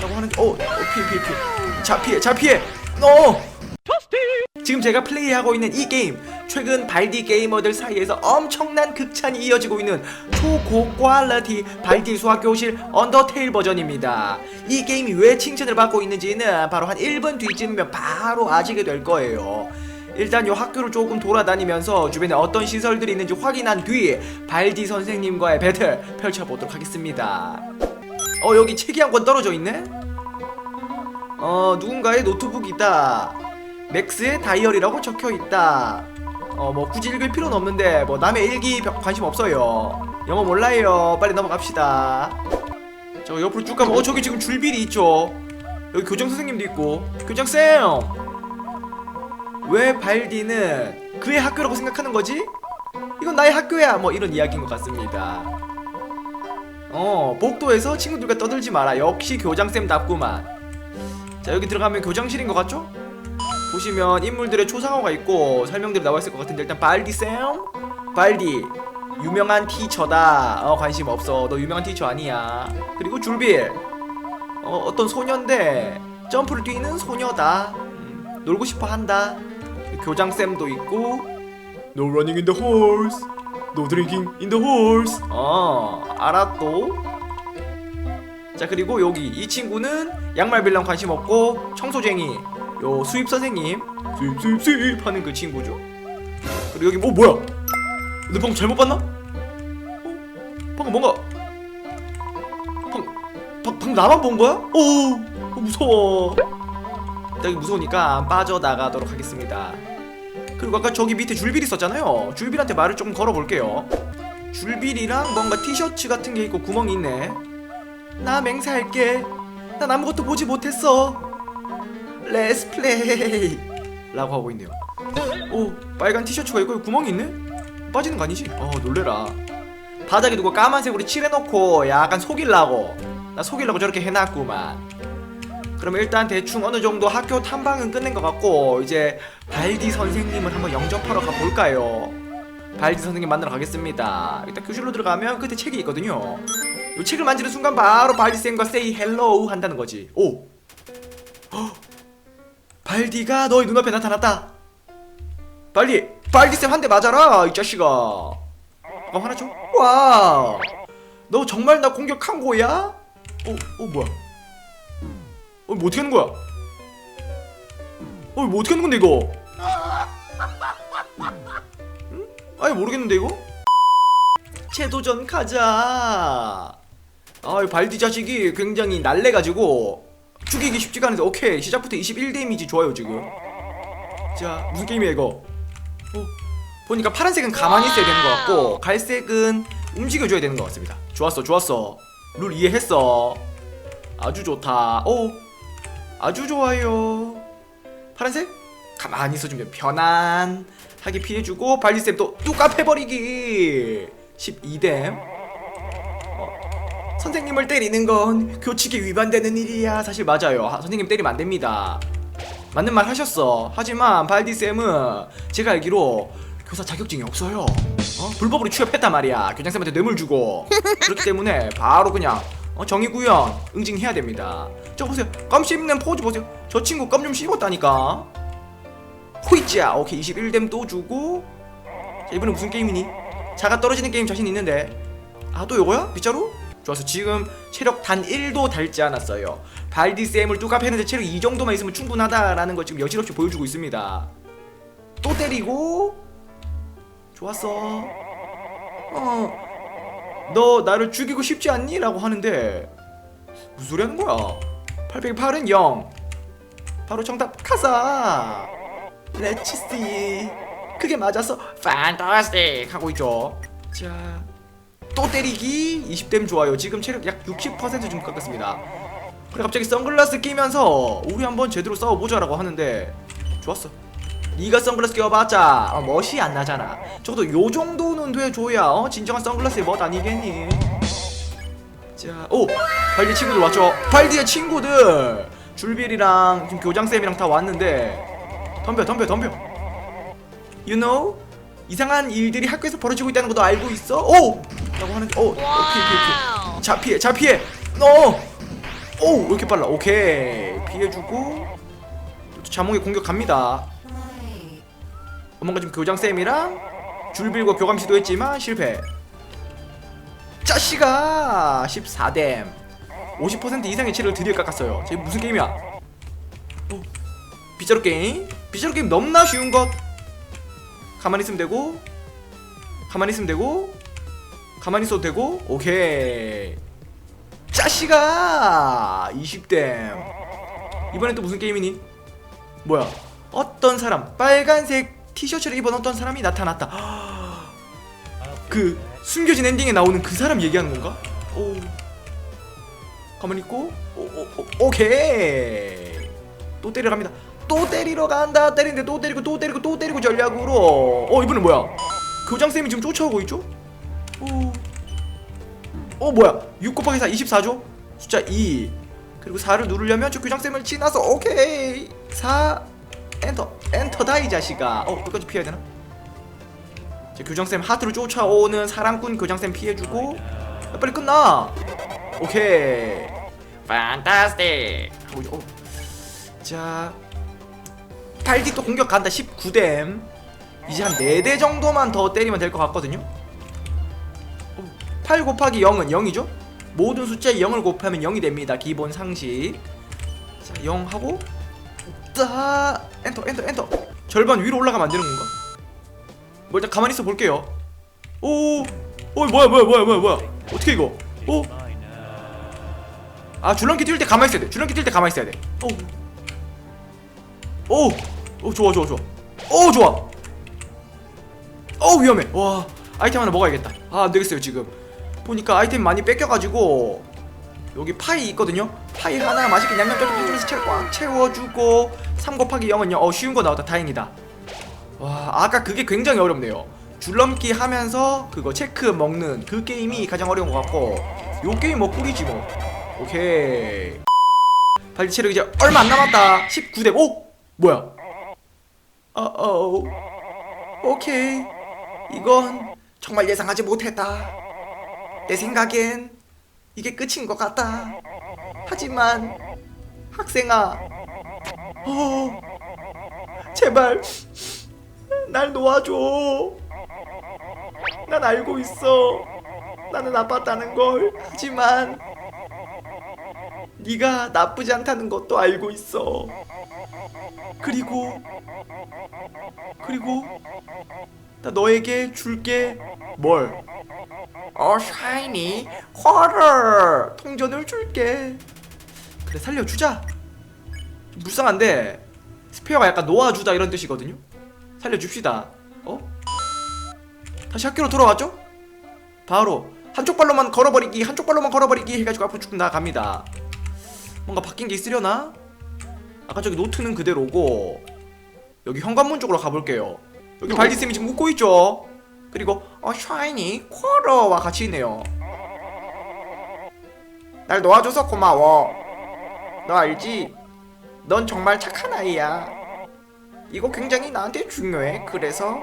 라고 하는데 어, 어 피해 피해 피해. 자 피해 자 피해. 어. 지금 제가 플레이하고 있는 이 게임 최근 발디 게이머들 사이에서 엄청난 극찬이 이어지고 있는 초고퀄리티 발디 수학교실 언더테일 버전입니다. 이 게임이 왜 칭찬을 받고 있는지는 바로 한 1분 뒤쯤이면 바로 아시게 될 거예요. 일단 요 학교를 조금 돌아다니면서 주변에 어떤 시설들이 있는지 확인한 뒤 발디 선생님과의 배틀 펼쳐보도록 하겠습니다 어 여기 책이 한 권 떨어져 있네? 어 누군가의 노트북이다 맥스의 다이어리라고 적혀 있다. 어 뭐 굳이 읽을 필요는 없는데 뭐 남의 일기 벼- 관심 없어요. 영어 몰라요. 빨리 넘어갑시다. 저 옆으로 쭉 가면 어 저기 지금 줄비리 있죠. 여기 교장 선생님도 있고 교장 쌤. 왜 발디는 그의 학교라고 생각하는 거지? 이건 나의 학교야. 뭐 이런 이야기인 것 같습니다. 어 복도에서 친구들과 떠들지 마라. 역시 교장쌤답구만. 자 여기 들어가면 교장실인 것 같죠? 보시면 인물들의 초상화가 있고 설명들이 나와 있을 것 같은데 일단 발디 쌤. 발디 유명한 티처다. 어 관심 없어. 너 유명한 티처 아니야. 그리고 줄빌. 어 어떤 소녀인데 점프를 뛰는 소녀다. 음, 놀고 싶어 한다. 교장 쌤도 있고 No running in the horse No drinking in the horse. 어 알았또? 자 그리고 여기 이 친구는 양말 빌랑 관심 없고 청소쟁이 요 수입 선생님. 수입 수입 수입. 하는 그 친구죠. 그리고 여기 뭐 뭐야? 너 방금 잘못 봤나? 어? 방금 뭔가? 방, 방, 방금 나만 본 거야? 오 어, 무서워. 여기 무서우니까 빠져나가도록 하겠습니다 그리고 아까 저기 밑에 줄빌 있었잖아요. 줄빌한테 말을 조금 걸어볼게요. 줄빌이랑 뭔가 티셔츠 같은 게 있고 구멍이 있네. 나 맹세할게. 난 아무것도 보지 못했어. 레츠 플레이 라고 하고 있네요. 오 빨간 티셔츠가 있고 구멍이 있네? 빠지는 거 아니지? 어 놀래라. 바닥에 누가 까만색으로 칠해놓고 약간 속일라고. 나 속일라고 저렇게 해놨구만. 그럼 일단 대충 어느 정도 학교 탐방은 끝낸 것 같고 이제 발디 선생님을 한번 영접하러 가볼까요? 발디 선생님 만나러 가겠습니다 일단 교실로 들어가면 끝에 책이 있거든요 이 책을 만지는 순간 바로 발디 쌤과 세이 헬로우 한다는 거지 오 발디가 너의 눈앞에 나타났다. 발디, 발디 쌤 한 대 맞아라 이 자식아. 어 화나죠? 와, 너 정말 나 공격한 거야? 어, 어 뭐야? 어, 뭐 어떻게 하는 거야? 어, 뭐 어떻게 하는 건데 이거? 아니 모르겠는데 이거? 재도전 가자. 아, 이 발디 자식이 굉장히 날래가지고 죽이기 쉽지가 않은데 오케이. 시작부터 21 데미지 좋아요 지금. 자 무슨 게임이야 이거? 어 보니까 파란색은 가만히 있어야 되는 것 같고 갈색은 움직여줘야 되는 것 같습니다. 좋았어 좋았어. 룰 이해했어. 아주 좋다. 오 아주 좋아요. 파란색? 가만히 있어주면 편안 하게 피해주고 발리쌤 또 뚜까 패버리기 12댐 선생님을 때리는 건 교칙에 위반되는 일이야. 사실 맞아요. 하- 선생님 때리면 안 됩니다. 맞는 말 하셨어. 하지만 발디 쌤은 제가 알기로 교사 자격증이 없어요. 어? 불법으로 취업했단 말이야. 교장 쌤한테 뇌물 주고. 그렇기 때문에 바로 그냥 어? 정의 구현 응징해야 됩니다. 저 보세요. 껌 씹는 포즈 보세요. 저 친구 껌 좀 씹었다니까. 호이자. 오케이 21댐 또 주고. 자, 이번엔 무슨 게임이니? 자가 떨어지는 게임 자신 있는데. 아 또 요거야? 빗자루? 좋았어 지금 체력 단 1도 닳지 않았어요 발디 쌤을 뚜까 패는데 체력 이 정도만 있으면 충분하다라는 걸 지금 여실없이 보여주고 있습니다 또 때리고 좋았어 어 너 나를 죽이고 싶지 않니? 라고 하는데 무슨 소리 하는 거야 808은 0 바로 정답 카사 레치씨 그게 맞았어 판타스틱 하고 있죠. 자 또 때리기. 20댐 좋아요. 지금 체력 약 60%좀 깎았습니다. 그래 갑자기 선글라스 끼면서 우리 한번 제대로 싸워보자 라고 하는데 좋았어. 네가 선글라스 껴봤자 어, 멋이 안 나잖아. 적어도 요 정도는 돼줘야 어? 진정한 선글라스의 멋 아니겠니? 자 오! 발디 친구들 왔죠? 발디의 친구들! 줄빌이랑 지금 교장쌤이랑 다 왔는데 덤벼 덤벼 덤벼 You know? 이상한 일들이 학교에서 벌어지고 있다는 것도 알고 있어? 오! 라고 하는데 오 오케이 오케이 오케이 자 피해 자 피해 너 오! 왜 이렇게 빨라? 오케이 피해주고 또 자몽이 공격 갑니다 뭔가 지금 교장쌤이랑 줄 빌고 교감 시도했지만 실패 짜씨가 14댐 50% 이상의 치를 드디어 깎았어요 쟤 무슨 게임이야 어, 빗자루 게임? 빗자루 게임 너무나 쉬운 것? 가만히 있으면 되고 가만히 있으면 되고 가만히 있어도 되고 오케이. 짜씨가 20댐. 이번엔 또 무슨 게임이니? 뭐야? 어떤 사람? 빨간색 티셔츠를 입은 어떤 사람이 나타났다. 그 숨겨진 엔딩에 나오는 그 사람 얘기하는 건가? 오. 가만히 있고 오, 오, 오, 오케이. 또 때리러 갑니다 또 때리러 간다 때리는데 또 때리고 또 때리고 또 때리고 전략으로 어 이번엔 뭐야 교장쌤이 지금 쫓아오고 있죠? 오. 어 뭐야 6 곱하기 4 24죠? 숫자 2 그리고 4를 누르려면 저 교장쌤을 지나서 오케이 4 엔터 엔터다 이 자식아 어 끝까지 피해야 되나? 자, 교장쌤 하트로 쫓아오는 사랑꾼 교장쌤 피해주고 야, 빨리 끝나 오케이 판타스틱 있죠. 어. 자 또 공격 간다. 19댐. 이제 한 4대 정도만 더 때리면 될 것 같거든요. 8 곱하기 0은 0이죠? 모든 숫자에 0을 곱하면 0이 됩니다. 기본 상식. 자 0 하고 따 엔터 엔터 엔터. 절반 위로 올라가면 안 되는 건가? 뭐 일단 가만히 있어 볼게요. 오, 오 뭐야 뭐야 뭐야 뭐야 뭐야. 어떻게 이거? 오, 아 줄넘기 뛸 때 가만히 있어야 돼. 줄넘기 뛸 때 가만히 있어야 돼오. 오, 오 좋아 좋아 좋아. 오 좋아. 오 위험해. 와 아이템 하나 먹어야겠다. 아 안되겠어요 지금. 보니까 아이템 많이 뺏겨가지고 여기 파이 있거든요? 파이 하나 맛있게 양념장에 해주면서 채를 꽉 채워주고 3 곱하기 0은요. 어 쉬운거 나왔다. 다행이다. 와 아까 그게 굉장히 어렵네요. 줄넘기 하면서 그거 체크 먹는 그 게임이 가장 어려운 것 같고 요 게임 뭐 꿀이지 뭐. 오케이. 발치체력 이제 얼마 안 남았다. 19대 오? 뭐야? 어어. 오케이. 이건 정말 예상하지 못했다. 내 생각엔 이게 끝인 것 같다. 하지만 학생아 어 제발 날 놓아줘. 난 알고 있어. 나는 아팠다는 걸. 하지만 네가 나쁘지 않다는 것도 알고 있어 그리고 그리고 나 너에게 줄게 뭘? 어 샤이니 화를 통전을 줄게 그래 살려주자 좀 불쌍한데 스페어가 약간 놓아주다 이런 뜻이거든요 살려줍시다 어? 다시 학교로 돌아왔죠? 바로 한쪽 발로만 걸어버리기 한쪽 발로만 걸어버리기 해가지고 앞으로 쭉 나갑니다 뭔가 바뀐 게 있으려나? 아까 저기 노트는 그대로고 여기 현관문 쪽으로 가볼게요. 여기 발디쌤이 지금 웃고 있죠? 그리고 어 샤이니 쿼러와 같이 있네요. 날 놓아줘서 고마워. 너 알지? 넌 정말 착한 아이야. 이거 굉장히 나한테 중요해. 그래서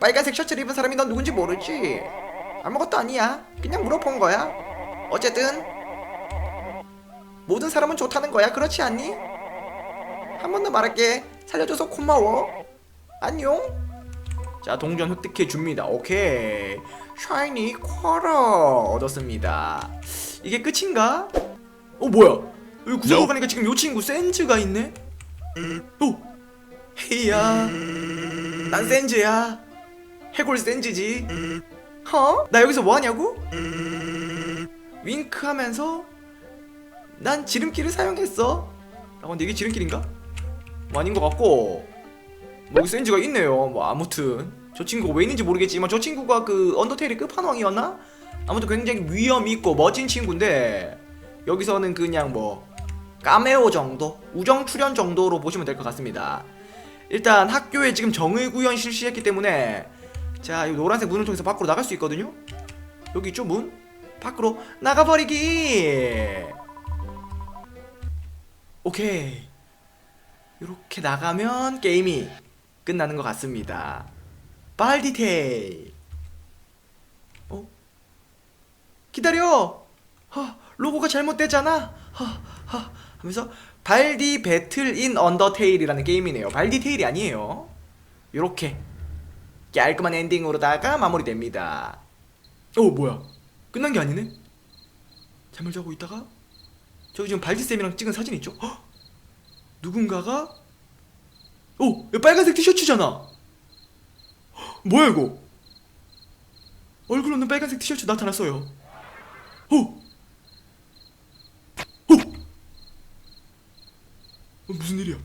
빨간색 셔츠를 입은 사람이 넌 누군지 모르지? 아무것도 아니야. 그냥 물어본 거야. 어쨌든 모든 사람은 좋다는 거야. 그렇지 않니? 한 번 더 말할게. 살려줘서 고마워. 안녕. 자 동전 획득해 줍니다. 오케이. 샤이니 쿼러 얻었습니다. 이게 끝인가? 어 뭐야? 여기 구석으로 가니까 지금 요 친구 센즈가 있네? 오 헤이야. 난 센즈야. 해골 센즈지. 어? 나 여기서 뭐 하냐고? 윙크하면서 난 지름길을 사용했어 라고 하는데 이게 지름길인가? 뭐 아닌 것 같고 뭐 여기 센즈가 있네요 뭐 아무튼 저 친구가 왜 있는지 모르겠지만 저 친구가 그 언더테일의 끝판왕이었나? 아무튼 굉장히 위험 있고 멋진 친구인데 여기서는 그냥 뭐 까메오 정도? 우정 출연 정도로 보시면 될 것 같습니다 일단 학교에 지금 정의 구현 실시했기 때문에 자, 이 노란색 문을 통해서 밖으로 나갈 수 있거든요. 여기 있죠 문? 밖으로 나가버리기. 오케이. 이렇게 나가면 게임이 끝나는 것 같습니다. 빨 디테일. 어? 기다려. 아, 로고가 잘못됐잖아. 하, 하 하면서 발디 배틀 인 언더테일이라는 게임이네요. 발디 테일이 아니에요. 요렇게 깔끔한 엔딩으로다가 마무리됩니다. 어 뭐야? 끝난 게 아니네? 잠을 자고 있다가 저기 지금 발디 쌤이랑 찍은 사진 있죠? 헉! 누군가가 오 이거 빨간색 티셔츠잖아. 헉, 뭐야 이거? 얼굴 없는 빨간색 티셔츠 나타났어요. 오! 오! 어, 무슨 일이야?